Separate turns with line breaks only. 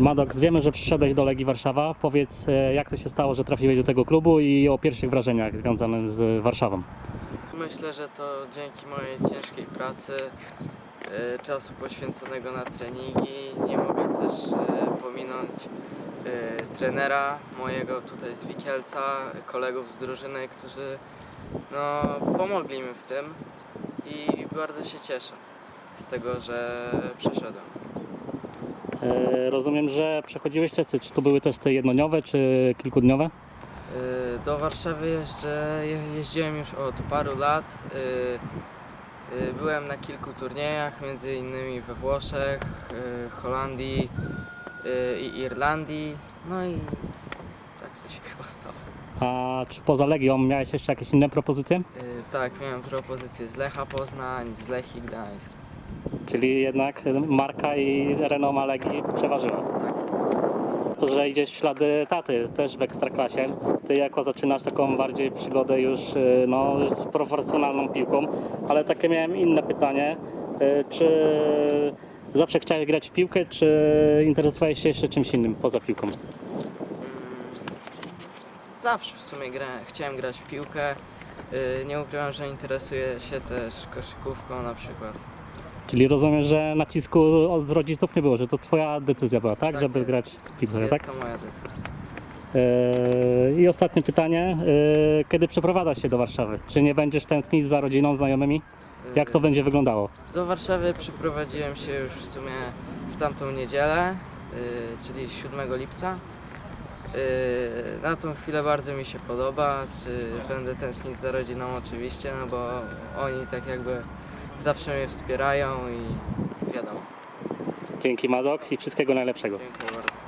Madok, wiemy, że przyszedłeś do Legii Warszawa. Powiedz, e, jak to się stało, że trafiłeś do tego klubu i o pierwszych wrażeniach związanych z Warszawą.
Myślę, że to dzięki mojej ciężkiej pracy, e, czasu poświęconego na treningi, nie mogę też e, pominąć e, trenera mojego tutaj z Wikielca, kolegów z drużyny, którzy no, pomogli mi w tym i bardzo się cieszę z tego, że przeszedłem.
E, Rozumiem, że przechodziłeś testy. Czy to były testy jednodniowe, czy kilkudniowe?
Y, Do Warszawy jeżdżę, je- jeździłem już od paru lat. Y, Byłem na kilku turniejach, między innymi we Włoszech, Holandii i Irlandii. No i tak to się chyba stało.
A czy poza Legią miałeś jeszcze jakieś inne propozycje?
Tak, miałem propozycje z Lecha Poznań, z Lechii Gdańsk.
Czyli jednak marka i renoma Legii przeważyła. To, że idziesz w ślady taty też w Ekstraklasie. Ty jako zaczynasz taką bardziej przygodę już y, no, z profesjonalną piłką, ale takie miałem inne pytanie. Y, Czy zawsze chciałeś grać w piłkę, czy interesowałeś się jeszcze czymś innym poza piłką?
Zawsze w sumie gra, chciałem grać w piłkę. Y, Nie ukrywam, że interesuję się też koszykówką na przykład.
Czyli rozumiem, że nacisku od rodziców nie było, że to twoja decyzja była, tak?
Tak
żeby
jest.
grać w piłkę,
Jest
tak?
to moja decyzja.
Yy, I ostatnie pytanie. Yy, Kiedy przeprowadzasz się do Warszawy? Czy nie będziesz tęsknić za rodziną, znajomymi? Jak to będzie wyglądało?
Do Warszawy przyprowadziłem się już w sumie w tamtą niedzielę, y, czyli 7 lipca. Y, na tą chwilę bardzo mi się podoba, czy będę tęsknić za rodziną oczywiście, no bo oni tak jakby zawsze mnie wspierają i wiadomo.
Dzięki Mazox i wszystkiego najlepszego.
Dziękuję bardzo.